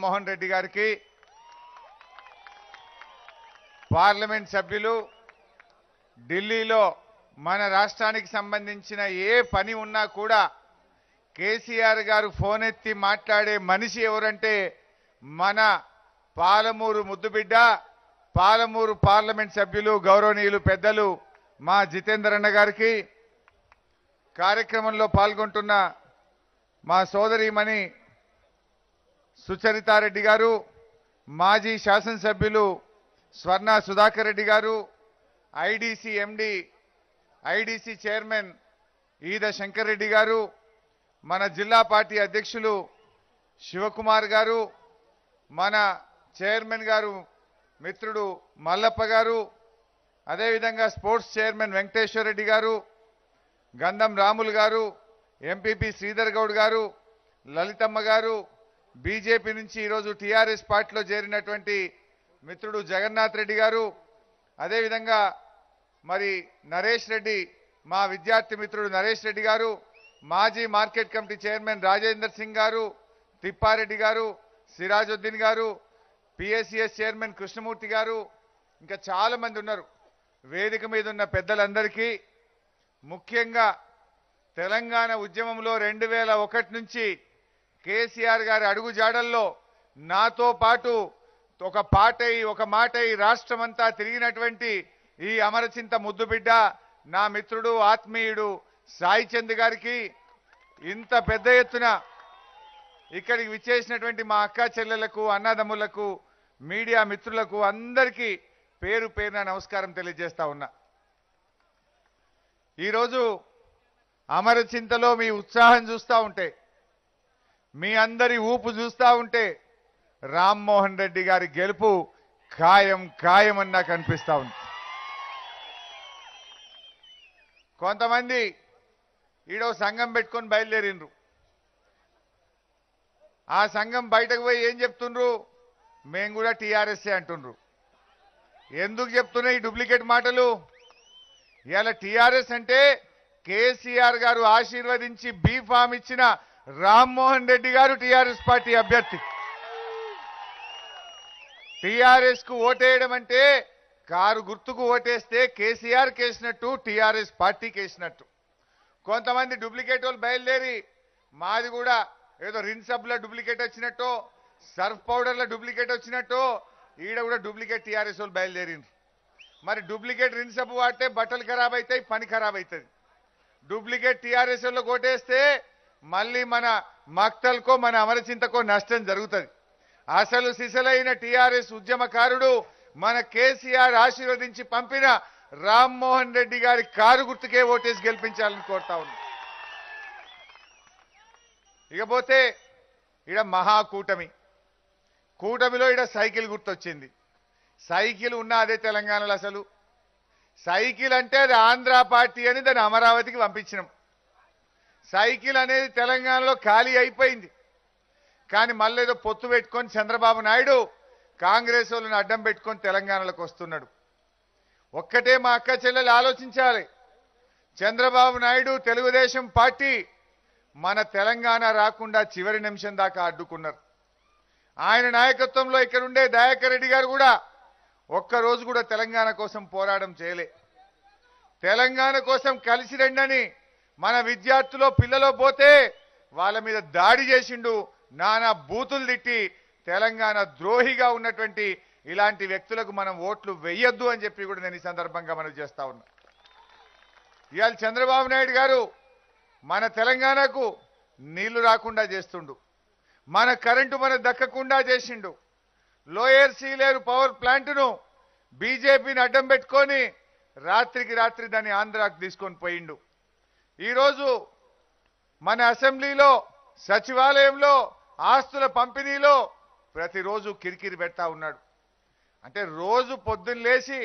మోహన్ రెడ్డి గారికి పార్లమెంట్ సభ్యులు ఢిల్లీలో మన రాష్ట్రానికి సంబంధించిన ఏ పని ఉన్నా కూడా కేసీఆర్ గారు ఫోన్ ఎత్తి మాట్లాడే మనిషి ఎవరంటే మన పాలమూరు ముద్దుబిడ్డ పాలమూరు పార్లమెంట్ సభ్యులు గౌరవనీయులు పెద్దలు మా జితేందర్ అన్న గారికి కార్యక్రమంలో పాల్గొంటున్న మా సోదరిమణి సుచరితారెడ్డి గారు మాజీ శాసనసభ్యులు స్వర్ణ సుధాకర్ రెడ్డి గారు IDC MD IDC chairman Eda Shankar Reddy గారు మన జిల్లా పార్టీ అధ్యక్షులు శివకుమార్ గారు మన చైర్మన్ గారు మిత్రుడు మల్లప్ప గారు అదేవిధంగా స్పోర్ట్స్ చైర్మన్ వెంకటేశ్వర రెడ్డి గారు గంధం రాములు గారు ఎంపీపీ శ్రీధర్ గౌడ్ గారు లలితమ్మ గారు బీజేపీ నుంచి ఈరోజు టీఆర్ఎస్ పార్టీలో చేరినటువంటి మిత్రుడు జగన్నాథ్ రెడ్డి గారు అదేవిధంగా మరి నరేష్ రెడ్డి మా విద్యార్థి మిత్రుడు నరేష్ రెడ్డి గారు మాజీ market committee chairman Rajender Singh గారు తిప్పారెడ్డి గారు సిరాజుద్దీన్ గారు పిఎస్సిఎస్ చైర్మన్ కృష్ణమూర్తి గారు ఇంకా చాలామంది ఉన్నారు. వేదిక మీద ఉన్న పెద్దలందరికీ ముఖ్యంగా తెలంగాణ ఉద్యమంలో రెండు వేల ఒకటి నుంచి కేసీఆర్ గారి అడుగుజాడల్లో నాతో పాటు ఒక పాటై ఒక మాటై రాష్ట్రమంతా తిరిగినటువంటి ఈ అమరచింత ముద్దుబిడ్డ నా మిత్రుడు ఆత్మీయుడు సాయి చంద్ గారికి ఇంత పెద్ద ఎత్తున ఇక్కడికి విచ్చేసినటువంటి మా అక్క చెల్లెలకు అన్నదమ్ములకు మీడియా మిత్రులకు అందరికీ పేరు పేరున నమస్కారం తెలియజేస్తా ఉన్నా. ఈరోజు అమరచింతలో మీ ఉత్సాహం చూస్తూ ఉంటే మీ అందరి ఊపు చూస్తూ ఉంటే రామ్మోహన్ రెడ్డి గారి గెలుపు ఖాయం ఖాయం కనిపిస్తూ ఉంది. కొంతమంది ఈడో సంఘం పెట్టుకొని బయలుదేరిండ్రు. ఆ సంఘం బయటకు పోయి ఏం చెప్తుండ్రు? మేము కూడా టీఆర్ఎస్ఏ అంటుండ్రు. ఎందుకు చెప్తున్నాయి ఈ డూప్లికేట్ మాటలు? ఇవాళ టీఆర్ఎస్ అంటే కేసీఆర్ గారు ఆశీర్వదించి బీ ఫామ్ ఇచ్చిన రామ్మోహన్ రెడ్డి గారు టీఆర్ఎస్ పార్టీ అభ్యర్థి. టీఆర్ఎస్కు ఓటేయడం అంటే కారు గుర్తుకు ఓటేస్తే కేసీఆర్ కేసినట్టు టీఆర్ఎస్ పార్టీ కేసినట్టు. కొంతమంది డూప్లికేట్ వాళ్ళు బయలుదేరి మాది కూడా ఏదో రిన్సబ్ల డూప్లికేట్ వచ్చినట్టు సర్ఫ్ పౌడర్ల డూప్లికేట్ వచ్చినట్టు ఈడ కూడా డూప్లికేట్ టీఆర్ఎస్ వాళ్ళు బయలుదేరిండ్రు. మరి డూప్లికేట్ రిన్ సబ్బు వాడితే బట్టలు ఖరాబ్ అవుతాయి పని ఖరాబ్ అవుతుంది డూప్లికేట్ టీఆర్ఎస్లో కొట్టేస్తే మళ్ళీ మన మక్తల్కో మన అమరచింతకో నష్టం జరుగుతుంది. అసలు సిసలైన టీఆర్ఎస్ ఉద్యమకారుడు మన కేసీఆర్ ఆశీర్వదించి పంపిన రామ్మోహన్ రెడ్డి గారి కారు గుర్తుకే ఓటేసి గెలిపించాలని కోరుతా ఉన్నా. ఇకపోతే ఇడ మహాకూటమి. కూటమిలో ఇడ సైకిల్ గుర్తొచ్చింది. సైకిల్ ఉన్న అదే తెలంగాణలో అసలు. సైకిల్ అంటే అది ఆంధ్ర పార్టీ అని దాన్ని అమరావతికి పంపించినాం. సైకిల్ అనేది తెలంగాణలో ఖాళీ అయిపోయింది. కానీ మళ్ళీ ఏదో పొత్తు పెట్టుకొని చంద్రబాబు నాయుడు కాంగ్రెస్ వాళ్ళని అడ్డం పెట్టుకొని తెలంగాణలోకి వస్తున్నాడు. ఒక్కటే మా అక్క చెల్లెలు ఆలోచించాలి. చంద్రబాబు నాయుడు తెలుగుదేశం పార్టీ మన తెలంగాణ రాకుండా చివరి నిమిషం దాకా అడ్డుకున్నారు. ఆయన నాయకత్వంలో ఇక్కడ ఉండే దయాకర్ రెడ్డి గారు కూడా ఒక్కరోజు కూడా తెలంగాణ కోసం పోరాటం చేయలే. తెలంగాణ కోసం కలిసి రండని మన విద్యార్థులు పిల్లలో పోతే వాళ్ళ మీద దాడి చేసిండు నానా బూతులు తిట్టి తెలంగాణ ద్రోహిగా ఉన్నటువంటి ఇలాంటి వ్యక్తులకు మనం ఓట్లు వెయ్యొద్దు అని చెప్పి కూడా నేను ఈ సందర్భంగా మనం చేస్తా ఉన్నా. ఇవాళ చంద్రబాబు నాయుడు గారు మన తెలంగాణకు నీళ్ళు రాకుండా చేస్తుండు. మన కరెంటు మనకు దక్కకుండా చేసిండు. లోయర్ సీలేరు పవర్ ప్లాంట్ను బీజేపీని అడ్డం పెట్టుకొని రాత్రికి రాత్రి దాన్ని ఆంధ్రాకు తీసుకొని పోయిండు. ఈరోజు మన అసెంబ్లీలో సచివాలయంలో ఆస్తుల పంపిణీలో ప్రతిరోజు కిరికిరి పెడతా ఉన్నాడు. అంటే రోజు పొద్దున్న లేచి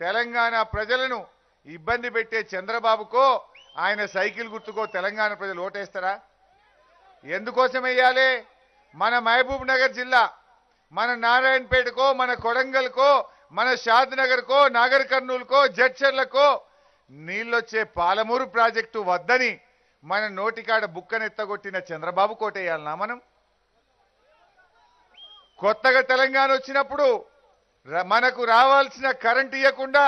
తెలంగాణ ప్రజలను ఇబ్బంది పెట్టే చంద్రబాబుకో ఆయన సైకిల్ గుర్తుకో తెలంగాణ ప్రజలు ఓటేస్తారా? ఎందుకోసం వేయాలి మన మహబూబ్ నగర్ జిల్లా మన నారాయణపేటకో మన కొడంగల్కో మన షాద్నగర్కో నాగర్ కర్నూలుకో జడ్చర్లకో నీళ్ళొచ్చే పాలమూరు ప్రాజెక్టు వద్దని మన నోటికాడ బుక్కనెత్తగొట్టిన చంద్రబాబు కోటేయాలనా మనం? కొత్తగా తెలంగాణ వచ్చినప్పుడు మనకు రావాల్సిన కరెంట్ ఇవ్వకుండా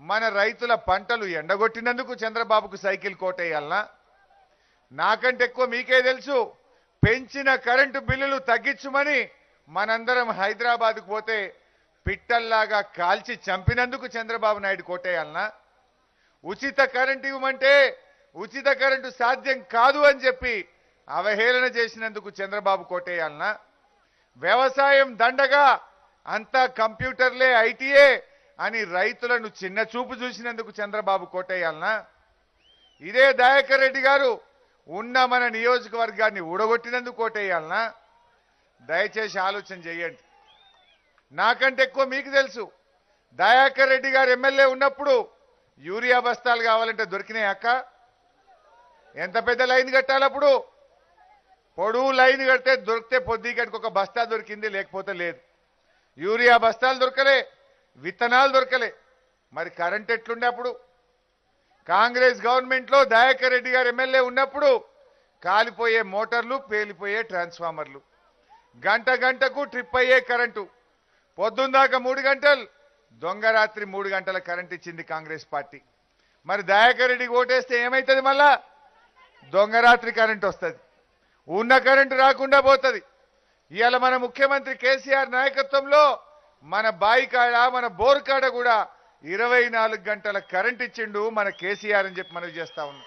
మన రైతుల పంటలు ఎండగొట్టినందుకు చంద్రబాబుకు సైకిల్ కోటేయాలనా? నాకంటే ఎక్కువ మీకే తెలుసు పెంచిన కరెంటు బిల్లులు తగ్గించుమని మనందరం హైదరాబాద్కు పోతే పిట్టల్లాగా కాల్చి చంపినందుకు చంద్రబాబు నాయుడు కొట్టేయాలనా ఉచిత కరెంట్ ఇవ్వమంటే ఉచిత కరెంటు సాధ్యం కాదు అని చెప్పి అవహేళన చేసినందుకు చంద్రబాబు కొట్టేయాలనా వ్యవసాయం దండగా అంతా కంప్యూటర్లే ఐటీఏ అని రైతులను చిన్న చూపు చూసినందుకు చంద్రబాబు కొట్టేయాలనా ఇదే దయాకర్ రెడ్డి గారు ఉన్న మన నియోజకవర్గాన్ని ఊడగొట్టినందుకు కోటేయాలనా? దయచేసి ఆలోచన చేయండి. నాకంటే ఎక్కువ మీకు తెలుసు. దయాకర్ రెడ్డి గారు ఎమ్మెల్యే ఉన్నప్పుడు యూరియా బస్తాలు కావాలంటే దొరికినాయి అక్క. ఎంత పెద్ద లైన్ కట్టాలి అప్పుడు పొడువు లైన్ కడితే దొరికితే పొద్దుగడికి ఒక బస్తా దొరికింది లేకపోతే లేదు. యూరియా బస్తాలు దొరకలే విత్తనాలు దొరకలే. మరి కరెంట్ ఎట్లుండే అప్పుడు? కాంగ్రెస్ గవర్నమెంట్లో దయాకర్ రెడ్డి గారు ఎమ్మెల్యే ఉన్నప్పుడు కాలిపోయే మోటార్లు పేలిపోయే ట్రాన్స్ఫార్మర్లు. గంట గంటకు ట్రిప్ అయ్యే కరెంటు. పొద్దుందాకా మూడు గంటలు దొంగ రాత్రి మూడు గంటల కరెంట్ ఇచ్చింది కాంగ్రెస్ పార్టీ. మరి దయాకర్ రెడ్డికి ఓటేస్తే ఏమవుతుంది మళ్ళా? దొంగ రాత్రి కరెంట్ వస్తుంది. ఉన్న కరెంటు రాకుండా పోతుంది. ఇవాళ మన ముఖ్యమంత్రి కేసీఆర్ నాయకత్వంలో మన బాయి కాడ మన బోర్ కాడ కూడా ఇరవై నాలుగు గంటల కరెంట్ ఇచ్చిండు మన కేసీఆర్ అని చెప్పి మనవి చేస్తా ఉన్నాం.